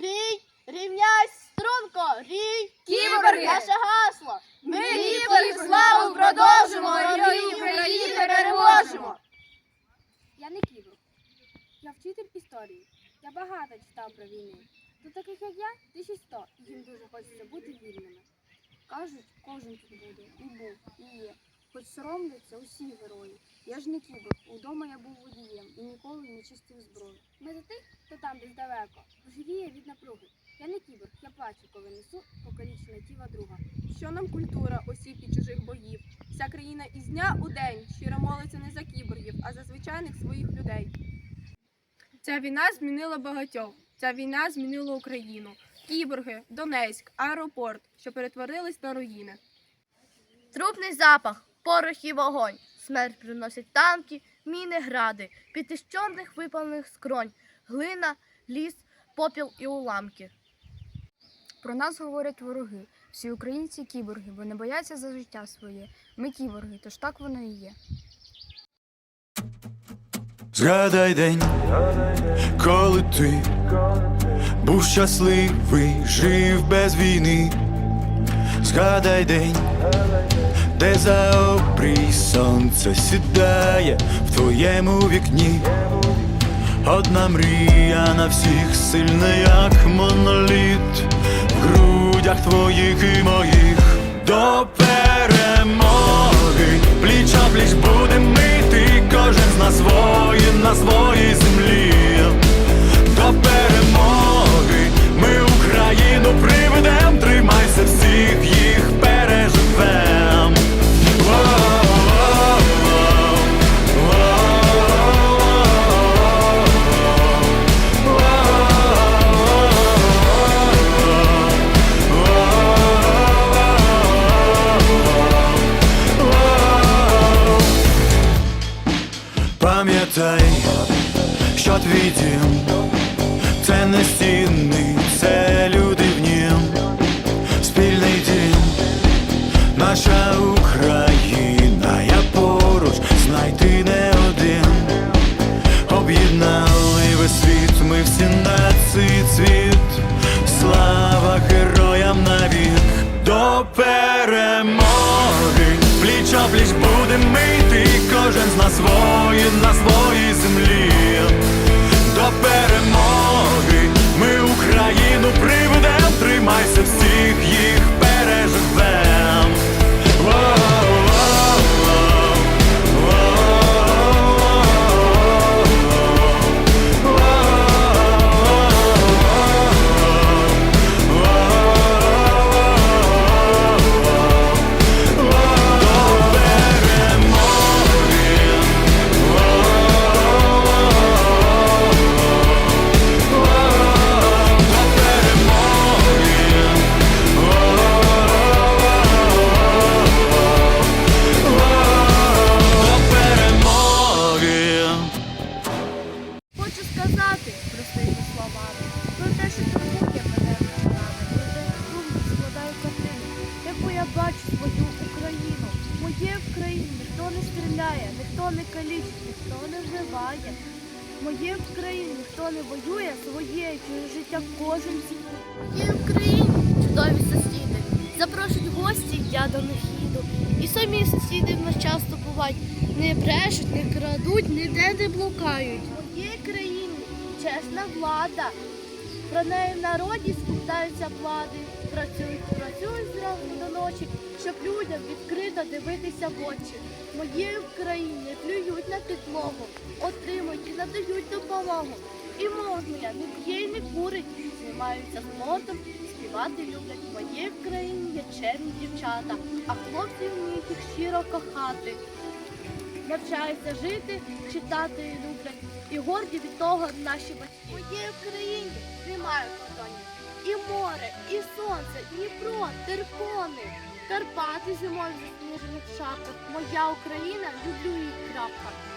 Рій, рівняйсь, струнко, рій, кіборги! Наше гасло. Ми кіборги, славу продовжимо, герої України переможемо. Я не кіборг. Я вчитель історії. Я багато читав про війни. До таких, як я, 1100, сто. їм дуже хочеться бути вільними. Кажуть, кожен тут буде, і був, і є. Хоч соромляться усі герої. Я ж не кібер, удома я був водієм і ніколи не чистив зброю. Ми за тих, далеко, божевіє від напруги. Я не кіборг, я плачу, коли несу покалічене тіло друга. Що нам культура осіб і чужих боїв? Вся країна із дня у день щиро молиться не за кіборгів, а за звичайних своїх людей. Ця війна змінила багатьох. Ця війна змінила Україну. Кіборги, Донецьк, аеропорт, що перетворились на руїни. Трупний запах, порох і вогонь. Смерть приносять танки, міни, гради, під із чорних випалених скронь, глина, ліс, попіл і уламки. Про нас говорять вороги. Всі українці кіборги, бо не бояться за життя своє. Ми кіборги, тож так воно і є. Згадай день, коли ти був щасливий, жив без війни. Згадай день, де за обрій сонце сідає в твоєму вікні. Одна мрія на всіх сильна, як моноліт в грудях твоїх і моїх до перемоги. Пліч о пліч будем мити, кожен з нас воїн на своїй землі. Пам'ятай, що твій це не стіни, це люди в нім, спільний дім, наша Україна, я поруч, знайти не один. Об'єднали весь світ, ми всі нації цвіт, слава героям навік. До перемоги, пліч о нас воїн на своїй землі. До перемоги ми Україну приведем, сказати простими словами про те, що турбує мене нами, про те, думку складаю картину, яку я бачу свою Україну. Моє В Моєї Україні ніхто не стріляє, ніхто не калічить, ніхто не вбиває. В Моєї Україні ніхто не воює, своє чуже життя кожен цінує. В Моєї Україні чудові сусіди. Запрошують гості, я до них їду. І самі сусіди в нас часто бувають. Не брешуть, не крадуть, ніде не блукають. В моїй країні чесна влада. Про неї в народі складаються влади. Працюють, працюють зранку до ночі, щоб людям відкрито дивитися в очі. В моїй плюють на підлогу, отримують і надають допомогу. І можна не п'є, не курить, займаються спортом, співати люблять. Моїй країні є чемні дівчата, а хлопці вміють їх щиро кохати. Навчаються жити, читати і люблять. І горді від того наші батьки. Моїй Україні немає кордонів. І море, і сонце, Дніпро, терпони, Карпати зимою в шапках. Моя Україна, люблю її крапка.